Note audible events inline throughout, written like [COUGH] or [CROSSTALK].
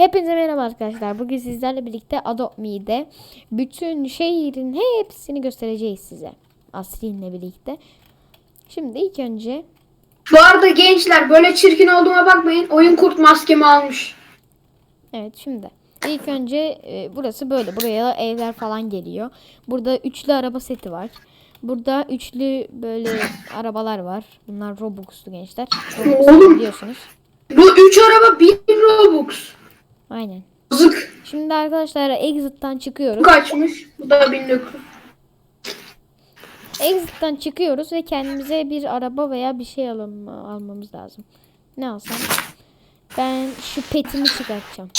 Hepinize merhaba arkadaşlar. Bugün sizlerle birlikte Adopt Me'de bütün şehrin hepsini göstereceğiz size. Asrin'le birlikte. Şimdi ilk önce Bu arada gençler böyle çirkin olduğuma bakmayın. Oyun kurt maskemi almış. evet şimdi ilk önce e, burası böyle. Buraya evler falan geliyor. Burada üçlü araba seti var. Burada üçlü böyle [LAUGHS] arabalar var. Bunlar Robux'lu gençler. Robux'lu biliyorsunuz. Bu 3 araba 1 Robux. Aynen. Zık Şimdi arkadaşlar Exit'ten çıkıyoruz. kaçmış. Bu da 1900. Exit'ten çıkıyoruz ve kendimize bir araba veya bir şey alım, almamız lazım. Ne alsam? Ben şu petimi çıkartacağım.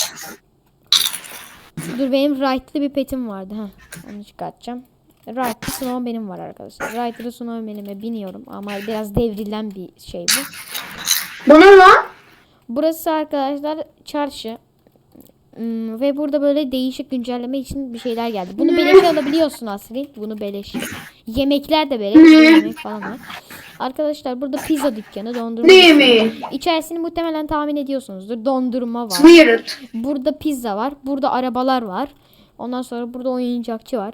Dur benim right'lı bir petim vardı. Heh, onu çıkartacağım. Right'lı snowman'im var arkadaşlar. Right'lı snowman'ime biniyorum ama biraz devrilen bir şey bu. Bu ne lan? Burası arkadaşlar çarşı. Hmm, ve burada böyle değişik güncelleme için bir şeyler geldi. Bunu beleş alabiliyorsun Asrin. Bunu beleş. Yemekler de beleş. Yemek falan var. Arkadaşlar burada pizza dükkanı, dondurma Ne dükkanı. yemeği? İçerisini muhtemelen tahmin ediyorsunuzdur. Dondurma var. Weird. Burada pizza var. Burada arabalar var. Ondan sonra burada oyuncakçı var.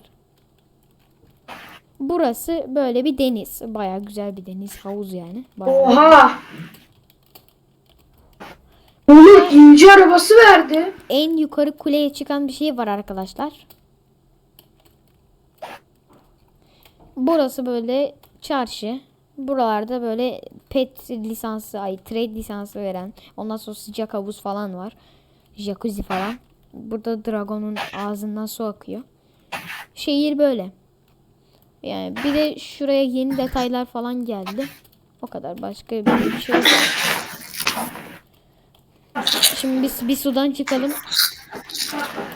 Burası böyle bir deniz. Baya güzel bir deniz. Havuz yani. Bayağı. Oha. Oğlum ince arabası verdi. en yukarı kuleye çıkan bir şey var arkadaşlar. Burası böyle çarşı. Buralarda böyle pet lisansı, ay trade lisansı veren, ondan sonra sıcak havuz falan var. Jacuzzi falan. Burada dragonun ağzından su akıyor. Şehir böyle. Yani bir de şuraya yeni detaylar falan geldi. O kadar başka bir şey yok. Şimdi biz bir sudan çıkalım.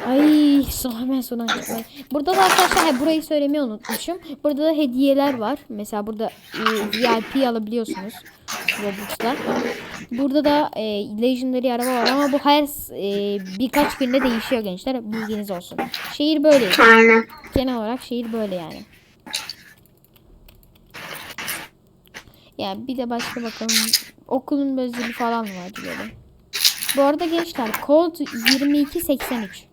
Ay hemen sudan çıkalım. Burada da arkadaşlar he, burayı söylemeyi unutmuşum. Burada da hediyeler var. Mesela burada e, VIP alabiliyorsunuz. Robux'lar. Burada da e, Legendary araba var ama bu her e, birkaç günde değişiyor gençler. Bilginiz olsun. Şehir böyle. Aynen. Genel olarak şehir böyle yani. Yani bir de başka bakalım. Okulun özeli falan var böyle. Bu arada gençler kod 2283.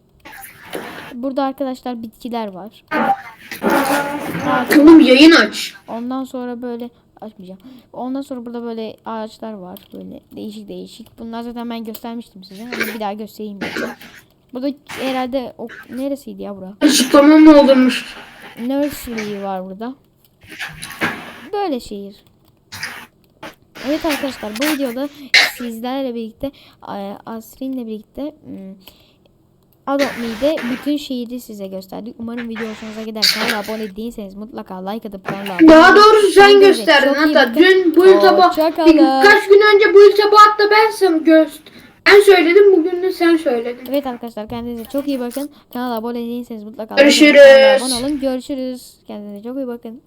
Burada arkadaşlar bitkiler var. Oğlum yayın aç. Ondan sonra böyle açmayacağım. Ondan sonra burada böyle ağaçlar var. Böyle değişik değişik. Bunlar zaten ben göstermiştim size. Ama bir daha göstereyim. dedim. Burada herhalde o neresiydi ya bura? Açıklama mı olurmuş? Nursery var burada. Böyle şehir. Evet arkadaşlar bu videoda sizlerle birlikte e, Asrin'le birlikte hmm, Adopt Me'de bütün şehri size gösterdik. Umarım video hoşunuza gider. Kanala abone değilseniz mutlaka like atıp kanala abone Daha doğrusu sen Kendinize gösterdin. Hatta dün bu kalın. birkaç gün önce bu iltibatta ben sana göst ben söyledim bugün de sen söyledin. Evet arkadaşlar kendinize çok iyi bakın. Kanala abone değilseniz mutlaka Görüşürüz. abone olun. Görüşürüz. Kendinize çok iyi bakın.